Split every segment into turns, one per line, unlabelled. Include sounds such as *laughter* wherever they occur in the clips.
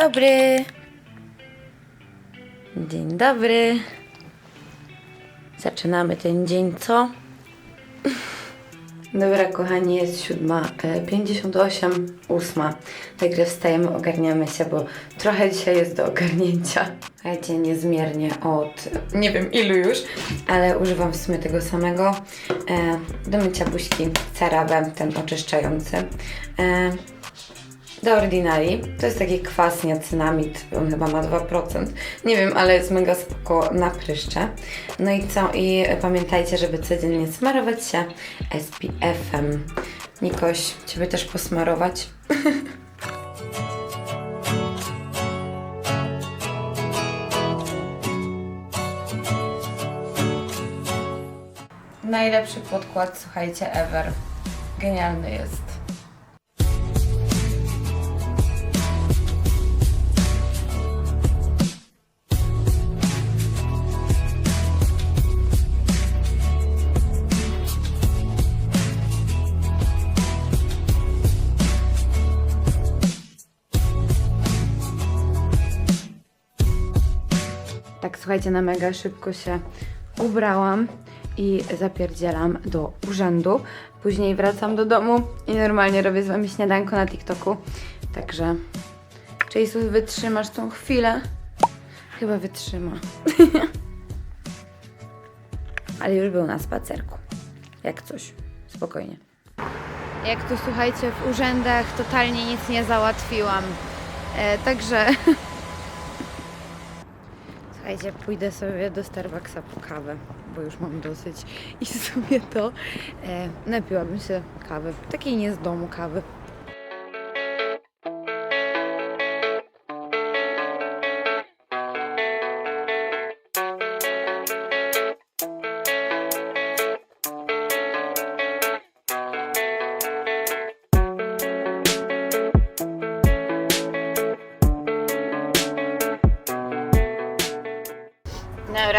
dobry. Dzień dobry. Zaczynamy ten dzień, co? Dobra, kochani, jest siódma, e, 58, ósma. Także wstajemy, ogarniamy się, bo trochę dzisiaj jest do ogarnięcia. Słuchajcie, niezmiernie od nie wiem ilu już, ale używam w sumie tego samego. E, do mycia buźki CeraVe, ten oczyszczający. E, do Ordinary. To jest taki kwas niacynamid, on chyba ma 2%. Nie wiem, ale jest mega spoko na pryszcze. No i co? I pamiętajcie, żeby codziennie smarować się SPF-em. Nikoś, Ciebie też posmarować? *laughs* Najlepszy podkład, słuchajcie, ever. Genialny jest. Słuchajcie, na mega szybko się ubrałam i zapierdzielam do urzędu. Później wracam do domu i normalnie robię z wami śniadanko na TikToku. Także, czy Jezus wytrzymasz tą chwilę? Chyba wytrzyma. *laughs* Ale już był na spacerku. Jak coś. Spokojnie. Jak tu słuchajcie, w urzędach totalnie nic nie załatwiłam. E, także *laughs* Słuchajcie, pójdę sobie do Starbucksa po kawę, bo już mam dosyć. I w sumie to e, napiłabym się kawy, takiej nie z domu kawy.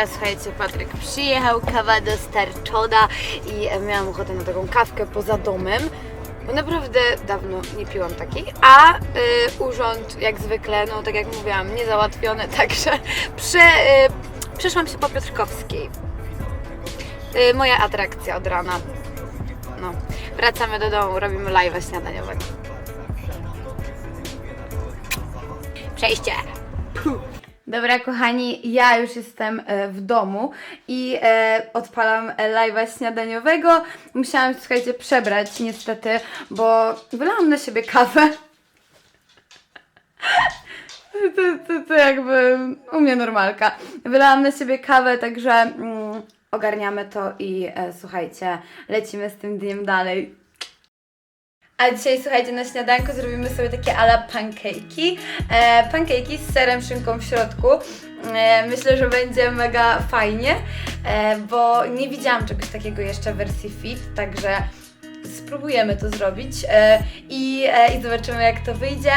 Dobra, słuchajcie, Patryk przyjechał, kawa dostarczona i miałam ochotę na taką kawkę poza domem, bo naprawdę dawno nie piłam takiej, a y, urząd jak zwykle, no tak jak mówiłam, niezałatwiony, *laughs* także prze, y, przeszłam się po Piotrkowskiej. Y, moja atrakcja od rana. No, wracamy do domu, robimy live'a śniadaniowego. Przejście! Dobra, kochani, ja już jestem e, w domu i e, odpalam e, live'a śniadaniowego. Musiałam, słuchajcie, przebrać niestety, bo wylałam na siebie kawę. *laughs* To, to, to jakby u mnie normalka. Wylałam na siebie kawę, także mm, ogarniamy to i słuchajcie, lecimy z tym dniem dalej. A dzisiaj, słuchajcie, na śniadanko zrobimy sobie takie ala pancake'i. E, pancake'i z serem, szynką w środku. E, myślę, że będzie mega fajnie, e, bo nie widziałam czegoś takiego jeszcze w wersji fit, także spróbujemy to zrobić e, i, e, i zobaczymy jak to wyjdzie.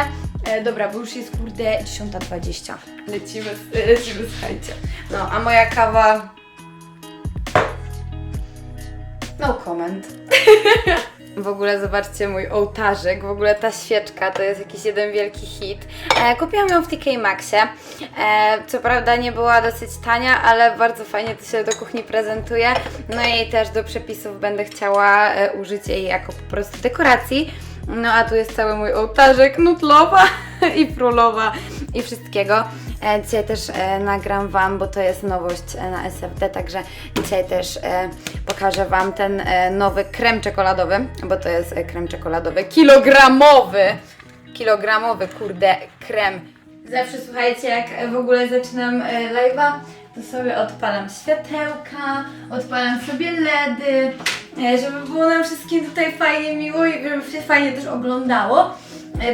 E, dobra, bo już jest kurde 10.20. Lecimy, lecimy, słuchajcie. No, a moja kawa... No comment. *laughs* W ogóle zobaczcie mój ołtarzyk, w ogóle ta świeczka to jest jakiś jeden wielki hit. E, kupiłam ją w TK Maxie. E, co prawda nie była dosyć tania, ale bardzo fajnie to się do kuchni prezentuje. No i też do przepisów będę chciała e, użyć jej jako po prostu dekoracji. No a tu jest cały mój ołtarzyk nutlowa *laughs* i królowa i wszystkiego. E, Dzisiaj też e, nagram Wam, bo to jest nowość e, na SFD, także dzisiaj też pokażę Wam ten nowy krem czekoladowy, bo to jest krem czekoladowy kilogramowy. Kilogramowy, kurde, krem. Zawsze słuchajcie, jak w ogóle zaczynam live'a, to sobie odpalam światełka, odpalam sobie LEDy, żeby było nam wszystkim tutaj fajnie miło i żeby się fajnie też oglądało.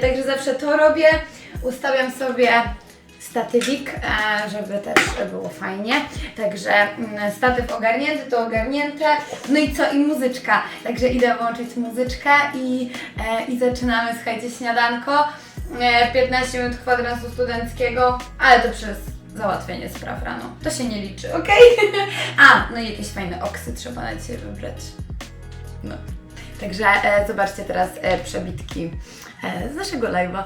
Także zawsze to robię. Ustawiam sobie statywik, e, żeby też było fajnie. Także mm, statyw ogarnięty, to ogarnięte. No i co? I muzyczka. Także idę włączyć muzyczkę i, e, i zaczynamy, słuchajcie, śniadanko. E, 15 minut kwadransu studenckiego, ale to przez załatwienie spraw rano. To się nie liczy, ok? *laughs* A, no i jakieś fajne oksy trzeba na dzisiaj wybrać. No. Także e, zobaczcie teraz e, przebitki e, z naszego live'a.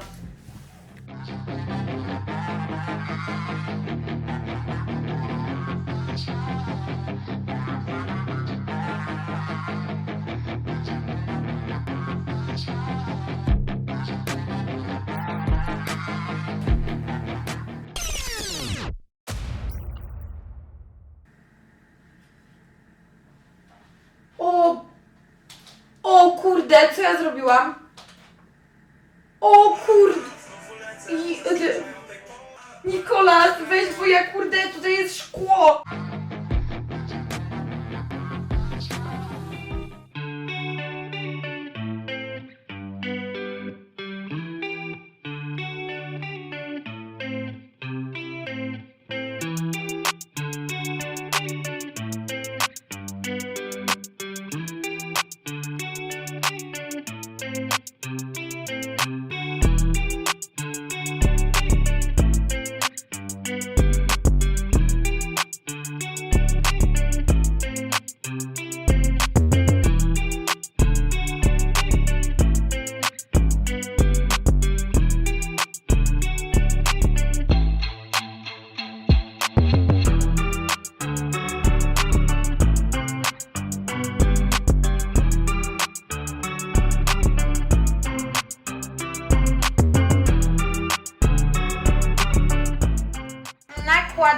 Kurde, co ja zrobiłam? O kurde! Y, Nikolas, weź, bo ja kurde, tutaj jest szkło!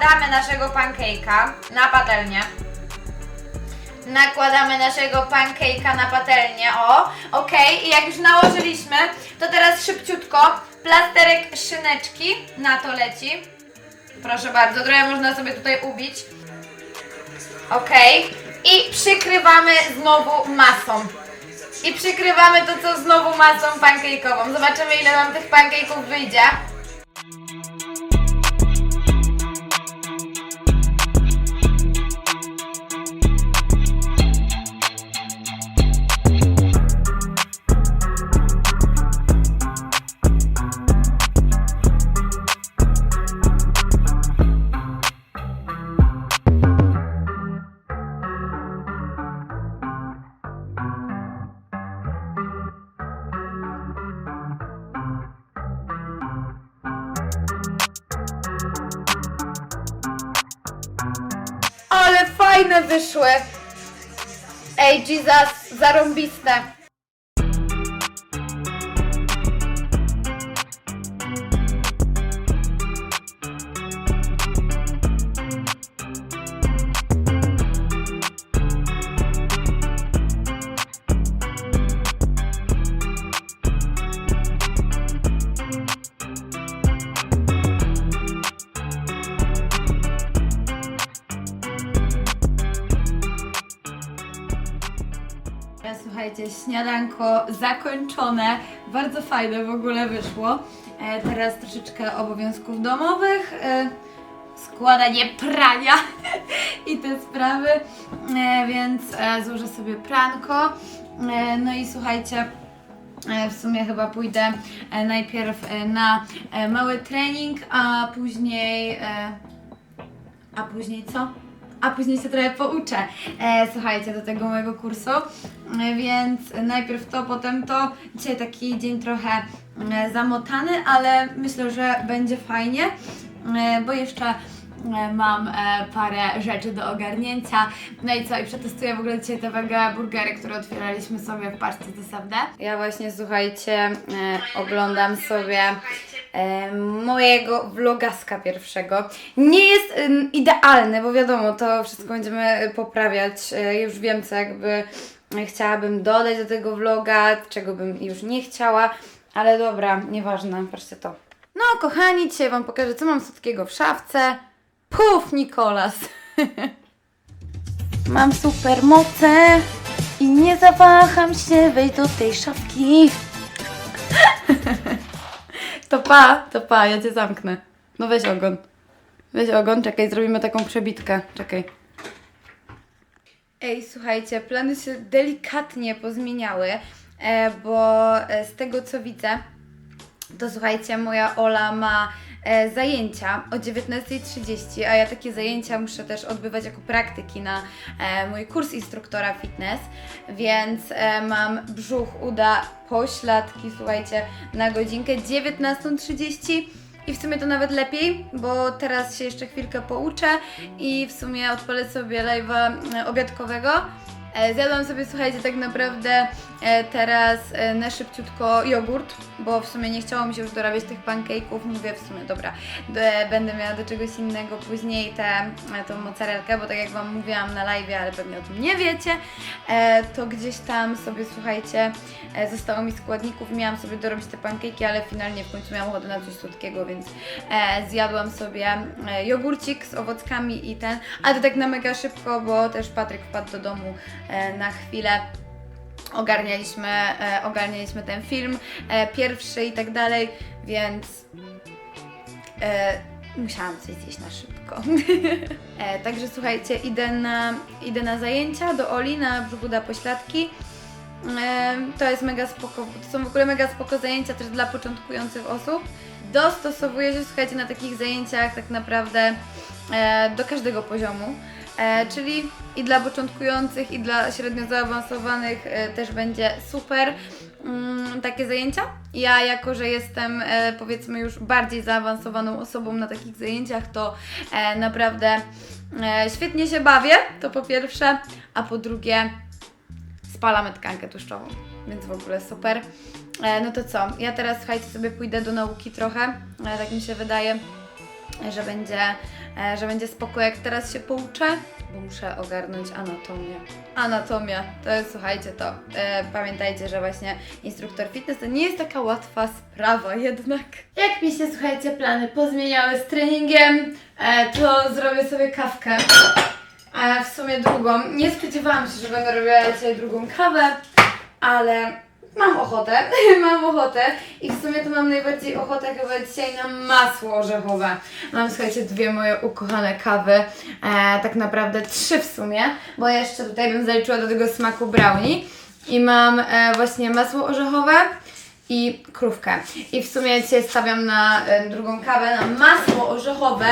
Nakładamy naszego pancake'a na patelnię. Nakładamy naszego pancake'a na patelnię, o, ok, i jak już nałożyliśmy, to teraz szybciutko plasterek szyneczki na to leci. Proszę bardzo, trochę można sobie tutaj ubić. Ok, i przykrywamy znowu masą. I przykrywamy to co znowu masą pancake'ową. Zobaczymy ile nam tych pancake'ów wyjdzie. Fajne wyszły! Ej, Jesus, zarąbiste! Słuchajcie, śniadanko zakończone. Bardzo fajne w ogóle wyszło. E, teraz troszeczkę obowiązków domowych. E, składanie prania *laughs* i te sprawy. E, więc e, złożę sobie pranko. E, no i słuchajcie. E, W sumie chyba pójdę e, najpierw e, na mały trening, a później. A później co? A później się trochę pouczę. E, słuchajcie, do tego mojego kursu. E, więc najpierw to, potem to. Dzisiaj taki dzień trochę e, zamotany, ale myślę, że będzie fajnie, e, bo jeszcze e, mam e, parę rzeczy do ogarnięcia. No i co, i przetestuję w ogóle dzisiaj te wege burgery, które otwieraliśmy sobie w paczce CSFD. Ja właśnie, słuchajcie, e, oglądam sobie mojego vlogaska pierwszego. Nie jest idealny, bo wiadomo, to wszystko będziemy poprawiać. E, już wiem, co jakby e, chciałabym dodać do tego vloga, czego bym już nie chciała, ale dobra, nieważne, patrzcie to. No, kochani, dzisiaj Wam pokażę, co mam słodkiego w szafce. Puf, Nikolas! *laughs* mam super moce i nie zawaham się wejść do tej szafki. To pa, to pa, ja cię zamknę. No weź ogon. Weź ogon, czekaj, zrobimy taką przebitkę. Czekaj. Ej, słuchajcie, plany się delikatnie pozmieniały, e, bo e, z tego co widzę, to słuchajcie, moja Ola ma zajęcia o 19.30, a ja takie zajęcia muszę też odbywać jako praktyki na e, mój kurs instruktora fitness, więc e, mam brzuch, uda, pośladki, słuchajcie, na godzinkę 19.30. I w sumie to nawet lepiej, bo teraz się jeszcze chwilkę pouczę i w sumie odpalę sobie live'a e, obiadkowego E, Zjadłam sobie, słuchajcie, tak naprawdę e, teraz e, na szybciutko jogurt, bo w sumie nie chciało mi się już dorabiać tych pancake'ów. Mówię w sumie, dobra, będę miała do czegoś innego później tę e, tą mozzarellkę, bo tak jak Wam mówiłam na live, ale pewnie o tym nie wiecie, e, to gdzieś tam sobie, słuchajcie, e, zostało mi składników, miałam sobie dorobić te pancake'i, ale finalnie w końcu miałam ochotę na coś słodkiego, więc e, zjadłam sobie e, jogurcik z owockami i ten, ale to tak na mega szybko, bo też Patryk wpadł do domu e, na chwilę. Ogarnialiśmy, e, ogarnialiśmy ten film e, pierwszy i tak dalej, więc e, musiałam coś zjeść na szybko. *laughs* e, także słuchajcie, idę na, idę na zajęcia do Oli na Brzuguda Pośladki. E, to jest mega spoko, to są w ogóle mega spoko zajęcia też dla początkujących osób. Dostosowuję się, słuchajcie, na takich zajęciach tak naprawdę e, do każdego poziomu. E, czyli i dla początkujących, i dla średnio zaawansowanych e, też będzie super mm, takie zajęcia. Ja, jako że jestem e, powiedzmy już bardziej zaawansowaną osobą na takich zajęciach, to e, naprawdę e, świetnie się bawię, to po pierwsze, a po drugie spalamy tkankę tłuszczową, więc w ogóle super. E, no to co, ja teraz słuchajcie sobie pójdę do nauki trochę, e, tak mi się wydaje, że będzie, e, że będzie spoko jak teraz się pouczę, bo muszę ogarnąć anatomię. Anatomia, to jest, słuchajcie, to e, pamiętajcie, że właśnie instruktor fitness to nie jest taka łatwa sprawa jednak. Jak mi się, słuchajcie, plany pozmieniały z treningiem, e, to zrobię sobie kawkę. A w sumie drugą. Nie spodziewałam się, że będę robiła dzisiaj drugą kawę, ale mam ochotę, *laughs* mam ochotę i w sumie to mam najbardziej ochotę chyba dzisiaj na masło orzechowe. Mam, słuchajcie, dwie moje ukochane kawy, e, tak naprawdę trzy w sumie, bo jeszcze tutaj bym zaliczyła do tego smaku brownie i mam e, właśnie masło orzechowe i krówkę. I w sumie dzisiaj stawiam na drugą kawę, na masło orzechowe.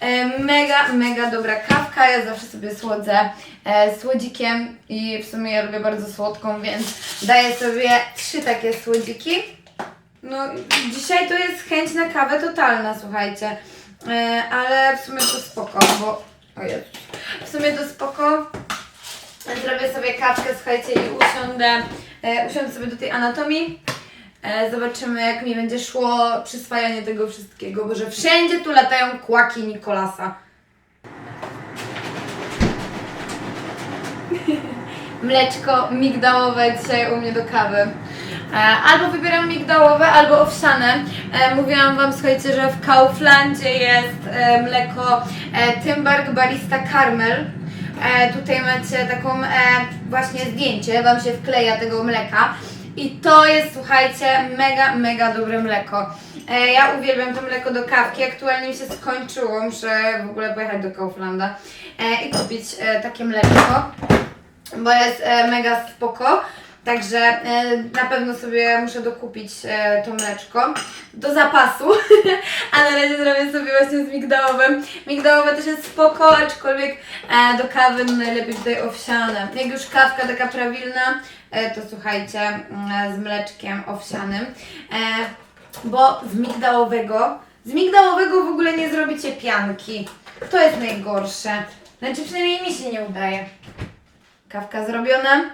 E, mega, mega dobra kawka. Ja zawsze sobie słodzę e, słodzikiem i w sumie ja lubię bardzo słodką, więc daję sobie trzy takie słodziki. No, dzisiaj to jest chęć na kawę totalna, słuchajcie. E, ale w sumie to spoko, bo... O Jezus. W sumie to spoko. Zrobię sobie kawkę, słuchajcie, i usiądę, usiądę sobie do tej anatomii. E, zobaczymy, jak mi będzie szło przyswajanie tego wszystkiego, bo że wszędzie tu latają kłaki Nikolasa. *laughs* Mleczko migdałowe dzisiaj u mnie do kawy. E, albo wybieram migdałowe, albo owsiane. E, mówiłam Wam, słuchajcie, że w Kauflandzie jest mleko Tymbark Barista Caramel. E, tutaj macie taką właśnie zdjęcie, Wam się wkleja tego mleka. I to jest, słuchajcie, mega, mega dobre mleko. E, ja uwielbiam to mleko do kawki. Aktualnie mi się skończyło, muszę w ogóle pojechać do Kauflanda e, i kupić e, takie mleko, bo jest e, mega spoko. Także e, na pewno sobie muszę dokupić e, to mleczko do zapasu, *laughs* a na razie zrobię sobie właśnie z migdałowym. Migdałowe też jest spoko, aczkolwiek e, do kawy najlepiej tutaj owsiane. Jak już kawka taka prawilna, to słuchajcie, mm, z mleczkiem owsianym. E, bo z migdałowego, z migdałowego w ogóle nie zrobicie pianki. To jest najgorsze. Znaczy przynajmniej mi się nie udaje. Kawka zrobiona.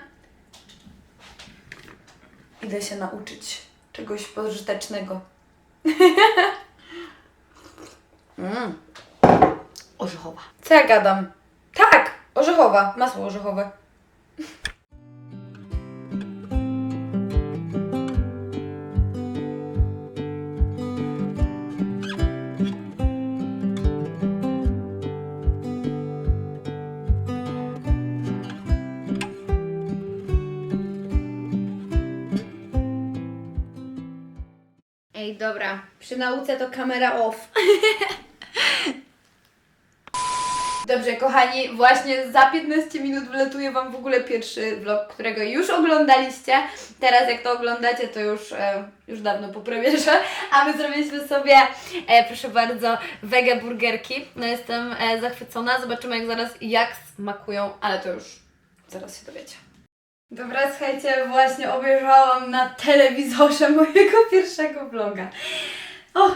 Idę się nauczyć czegoś pożytecznego. *laughs* mm. Orzechowa. Co ja gadam? Tak, orzechowa, masło orzechowe. Dobra. Przy nauce to kamera off. *laughs* Dobrze, kochani, właśnie za 15 minut wletuje Wam w ogóle pierwszy vlog, którego już oglądaliście. Teraz jak to oglądacie, to już, e, już dawno po premierze. A my zrobiliśmy sobie, e, proszę bardzo, wege burgerki. No jestem e, zachwycona. Zobaczymy jak zaraz jak smakują, ale to już zaraz się dowiecie. Dobra, słuchajcie, właśnie obejrzałam na telewizorze *laughs* mojego pierwszego vloga. O,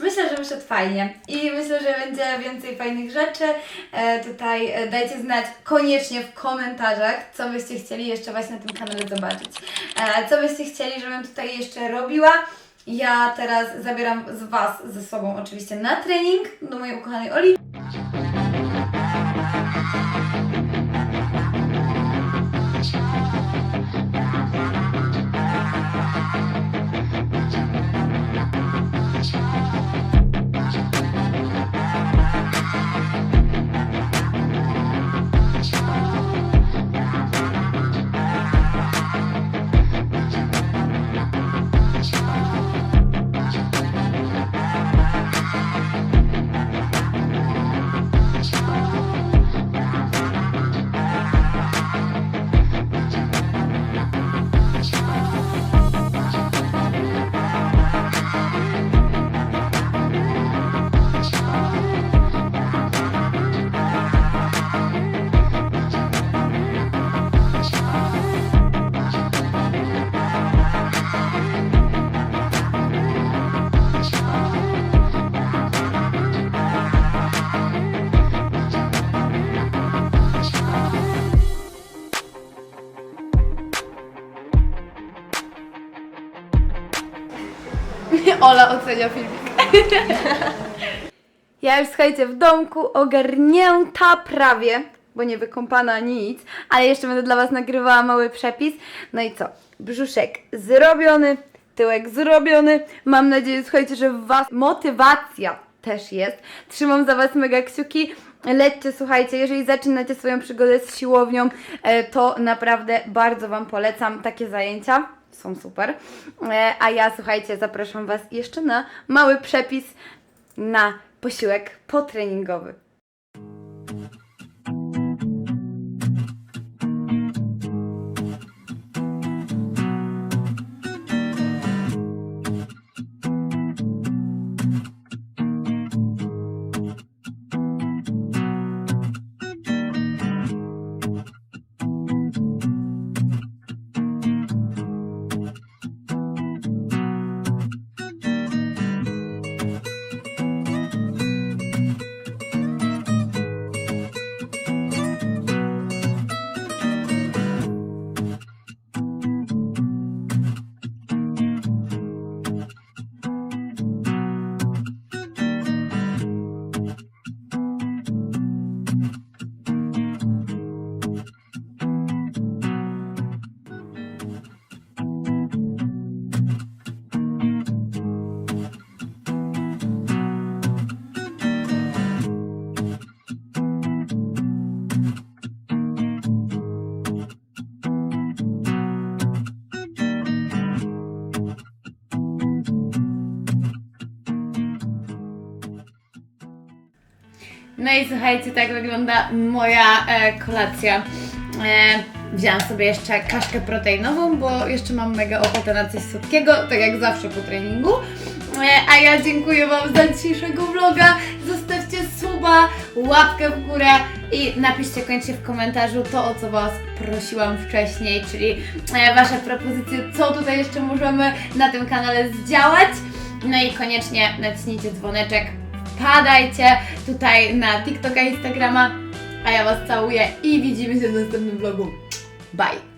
Myślę, że wyszedł fajnie i myślę, że będzie więcej fajnych rzeczy. E, tutaj e, dajcie znać koniecznie w komentarzach, co byście chcieli jeszcze właśnie na tym kanale zobaczyć. E, co byście chcieli, żebym tutaj jeszcze robiła. Ja teraz zabieram z Was ze sobą oczywiście na trening do mojej ukochanej Oli. Filmik. *laughs* Ja już słuchajcie, w domku ogarnięta prawie, bo nie wykąpana nic, ale jeszcze będę dla Was nagrywała mały przepis. No i co? Brzuszek zrobiony, tyłek zrobiony. Mam nadzieję, słuchajcie, że Was motywacja też jest. Trzymam za Was mega kciuki. Lećcie, słuchajcie, jeżeli zaczynacie swoją przygodę z siłownią, e, to naprawdę bardzo Wam polecam takie zajęcia. Są super. E, A ja, słuchajcie, zapraszam Was jeszcze na mały przepis na posiłek potreningowy. No i słuchajcie, tak wygląda moja e, kolacja. E, sobie jeszcze kaszkę proteinową, bo jeszcze mam mega ochotę na coś słodkiego, tak jak zawsze po treningu. E, a ja dziękuję Wam za dzisiejszego vloga. Zostawcie suba, łapkę w górę i napiszcie koniecznie w komentarzu to, o co Was prosiłam wcześniej, czyli e, Wasze propozycje, co tutaj jeszcze możemy na tym kanale zdziałać. No i koniecznie naciśnijcie dzwoneczek, wpadajcie tutaj na TikToka, Instagrama, a ja Was całuję i widzimy się w następnym vlogu. Bye!